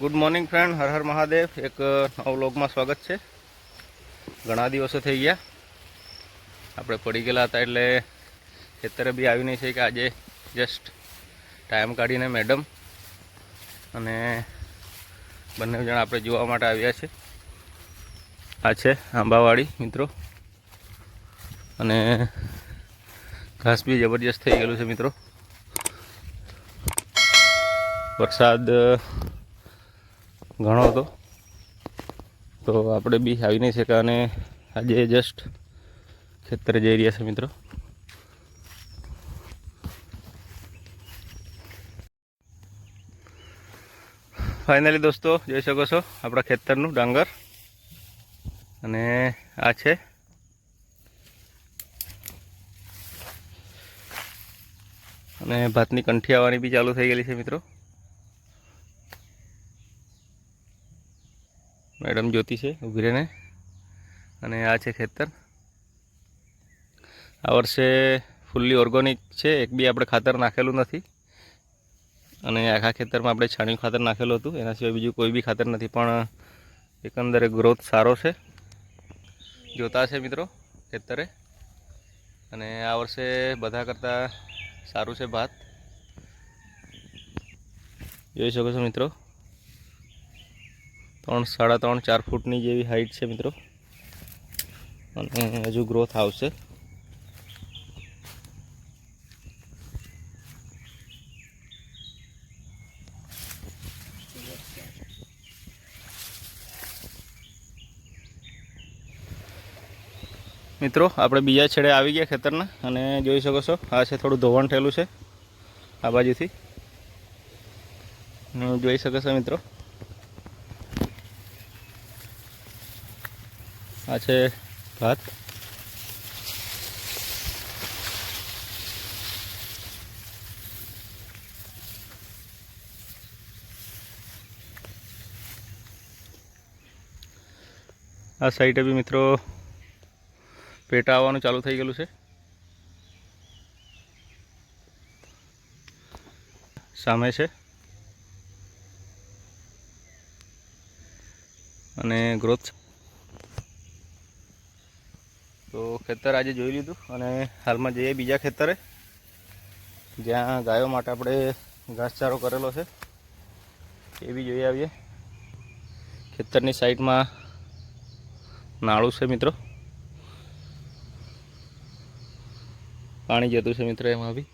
Good morning friend Har Har Mahadev. એક નવ વ્લોગમાં સ્વાગત છે. ઘણા દિવસો થઈ ગયા. આપણે પડી ગયેલા હતા એટલે ખેતરે બી આવી નહીં છે કે આજે જસ્ટ ટાઈમ કાઢીને મેડમ અને બંને જણા આપણે જોવા માટે આવ્યા છે. આ છે આંબાવાડી, મિત્રો. અને ઘાસ બી જબરજસ્ત થઈ ગયેલું છે, મિત્રો. વરસાદ ઘણો હતો. તો આપણે બી આવી નહીં શક્યા અને આજે જસ્ટ ખેતરે જઈ રહ્યા છે મિત્રો. ફાઇનલી દોસ્તો, જોઈ શકો છો આપણા ખેતરનું ડાંગર. અને આ છે. અને ભાતની કંઠી આવવાની બી ચાલુ થઈ ગયેલી છે મિત્રો. મેડમ જ્યોતિ છે ઊભી રહીને. અને આ છે ખેતર. આ વર્ષે ફૂલ્લી ઓર્ગોનિક છે, એક બી આપણે ખાતર નાખેલું નથી. અને આખા ખેતરમાં આપણે છાણિયું ખાતર નાખેલું હતું, એના સિવાય બીજું કોઈ બી ખાતર નથી, પણ એકંદરે ગ્રોથ સારો છે. જોતા છે મિત્રો ખેતરે. અને આ વર્ષે બધા કરતાં સારું છે ભાત. જોઈ શકો છો મિત્રો. ત્રણ, સાડા ત્રણ, ચાર ફૂટની જેવી હાઈટ છે મિત્રો. અને હજુ ગ્રોથ આવશે. મિત્રો, આપણે બીજા છેડે આવી ગયા ખેતરના અને જોઈ શકો છો, આ છે થોડું ધોવાણ થયેલું છે, આ બાજુથી. જોઈ શકો છો મિત્રો. આ છે ભાત. આ સાઈડે બી મિત્રો પેટા આવવાનું ચાલુ થઈ ગયેલું છે. સામે છે. અને ગ્રોથ તો ખેતર આજે જોઈ લીધું અને હાલમાં જઈએ બીજા ખેતરે, જ્યાં ગાયો માટે આપણે ઘાસચારો કરેલો છે. એ બી જોઈ આવીએ. ખેતરની સાઈડમાં નાળું છે મિત્રો. પાણી જતું છે મિત્રો એમાં બી.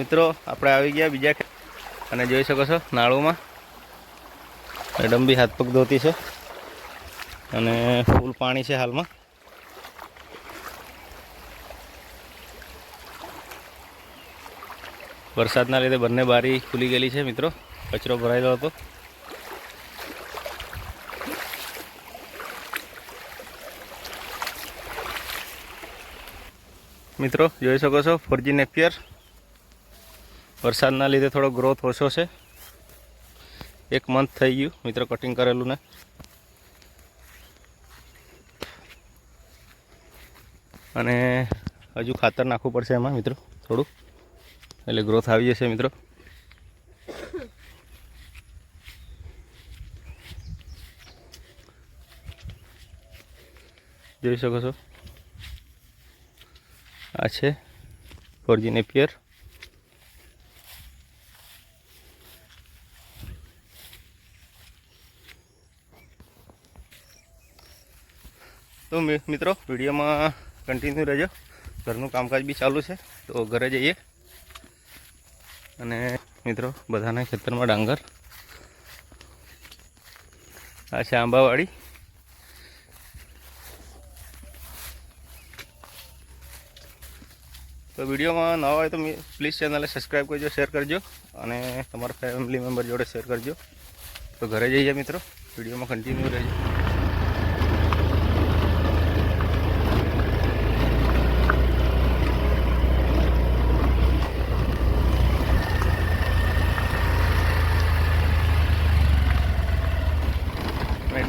મિત્રો, આપણે આવી ગયા બીજા અને જોઈ શકો છો, નાળુમાં. મેડમ બી હાથ પગ ધોતી છે. અને ફૂલ પાણી છે હાલમાં. વરસાદના લીધે બંને બારી ખુલી ગયેલી છે, મિત્રો. કચરો ભરાયેલો હતો. મિત્રો, જોઈ શકો છો, ફોરજી નેપિયર. વરસાદના લીધે થોડો ગ્રોથ ઓછો છે. એક મંથ થઈ ગયું, મિત્રો કટિંગ કરેલું ને. અને હજુ ખાતર નાખવું પડશે એમાં, મિત્રો, થોડું. એટલે ગ્રોથ આવી જશે, મિત્રો. જોઈ શકો છો? આ છે ફોરજી નેપિયર તો મિત્રો, વિડીયોમાં કન્ટિન્યુ રહેજો. ઘરનું કામકાજ બી ચાલુ છે, તો ઘરે જઈએ. અને મિત્રો, બધાના ખેતરમાં ડાંગર. આ છે આંબાવાડી. તો વિડીયોમાં નવા હોય તો પ્લીઝ ચેનલને સબસ્ક્રાઈબ કરજો શેર કરજો. અને તમારા ફેમિલી મેમ્બર જોડે શેર કરજો. તો ઘરે જઈએ મિત્રો, વિડીયોમાં કન્ટિન્યુ રહેજો.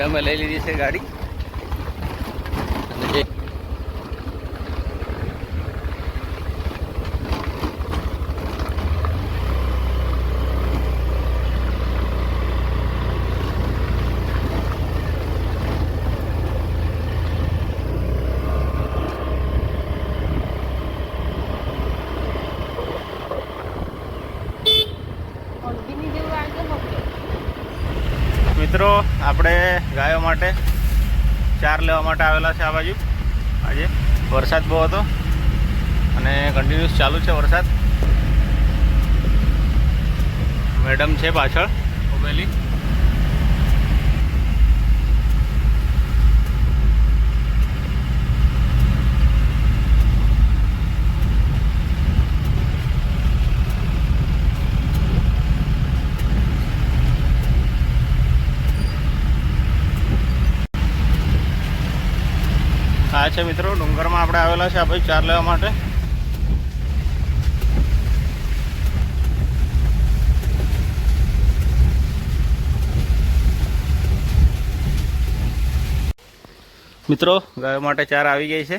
અમે ले લીધી છે ગાડી. और बिनी देव आगे हो ગાયો માટે ચાર લેવા માટે આવેલા છે આ બાજુ. આજે વરસાદ બહુ હતો અને કન્ટિન્યુઅસ ચાલુ છે વરસાદ. મેડમ છે પાછળ, ઉભેલી. હા છે મિત્રો. ડુંગરમાં આપણે આવેલા છે આ ભાઈ ચાર લેવા માટે. મિત્રો, ગાયો માટે ચાર આવી ગઈ છે.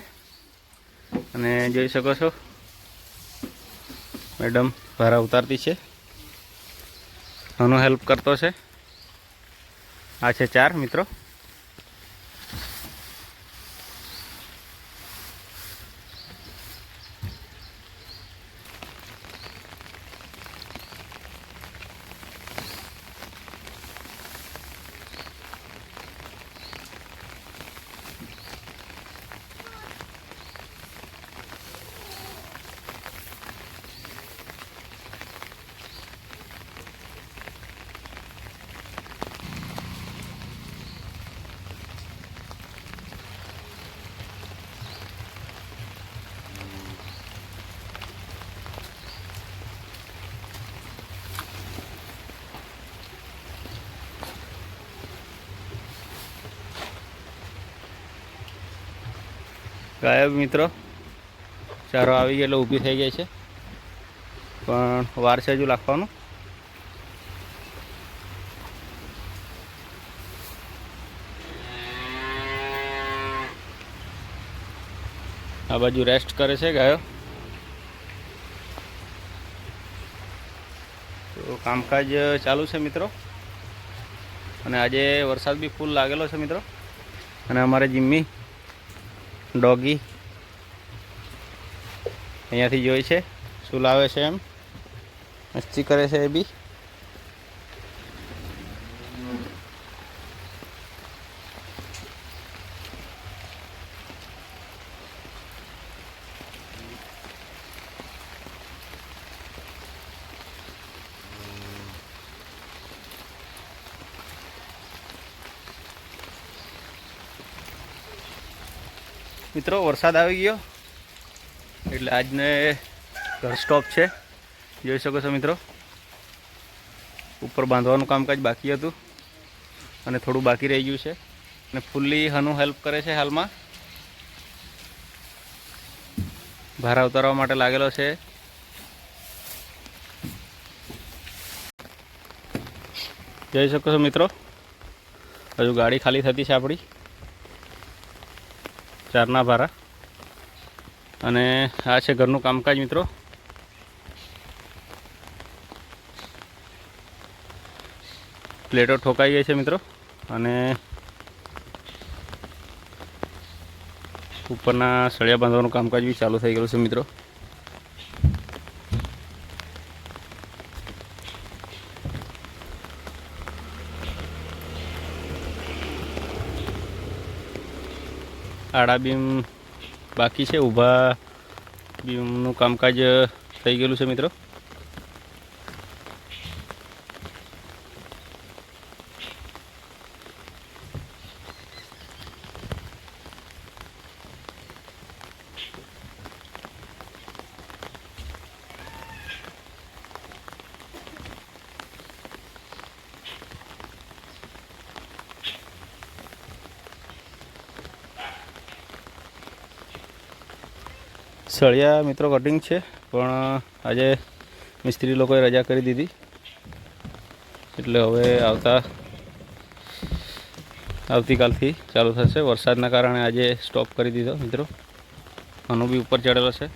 અને જોઈ શકો છો, મેડમ ભારા ઉતારતી છે. આનો હેલ્પ કરતો છે. આ છે ચાર, મિત્રો. ગાયબ મિત્રો. ચારો આવી ગયેલો ઊભી થઈ ગઈ છે. પણ વાર છે હજુ લાખવાનું. આ બાજુ રેસ્ટ કરે છે ગાયો. તો કામકાજ ચાલુ છે મિત્રો. અને આજે વરસાદ બી ફૂલ લાગેલો છે મિત્રો. અને અમારે જીમ્મી ડોગી. અહીંયાથી જોઈ છે. શું લાવે છે એમ? મસ્તી કરે છે એ બી. મિત્રો, વરસાદ આવી ગયો. એટલે આજને ઘર સ્ટોપ છે. જોઈ શકો છો મિત્રો. ઉપર બાંધવાનું કામકાજ બાકી હતું. અને થોડું બાકી રહી ગયું છે. અને ફૂલ્લી હનુ હેલ્પ કરે છે હાલમાં. ભારા ઉતારવા માટે લાગેલો છે. જોઈ શકો છો મિત્રો. હજુ ગાડી ખાલી થતી છે આપણી. ચારના ભારા. અને આ છે ઘરનું કામકાજ, મિત્રો. પ્લેટો ઠોકાઈ ગઈ છે, મિત્રો. અને ઉપરના સળિયા બાંધવાનું કામકાજ બી ચાલુ થઈ ગયું છે, મિત્રો. આડા બીમ બાકી છે ઊભા બીમનું કામકાજ થઈ ગયેલું છે મિત્રો. સળિયા મિત્રો કટિંગ છે, પણ આજે મિસ્ત્રી લોકોએ રજા કરી દીધી. એટલે હવે આવતા, આવતીકાલથી ચાલુ થશે. વરસાદના કારણે આજે સ્ટોપ કરી દીધો મિત્રો. આનું બી ઉપર ચડેલો છે.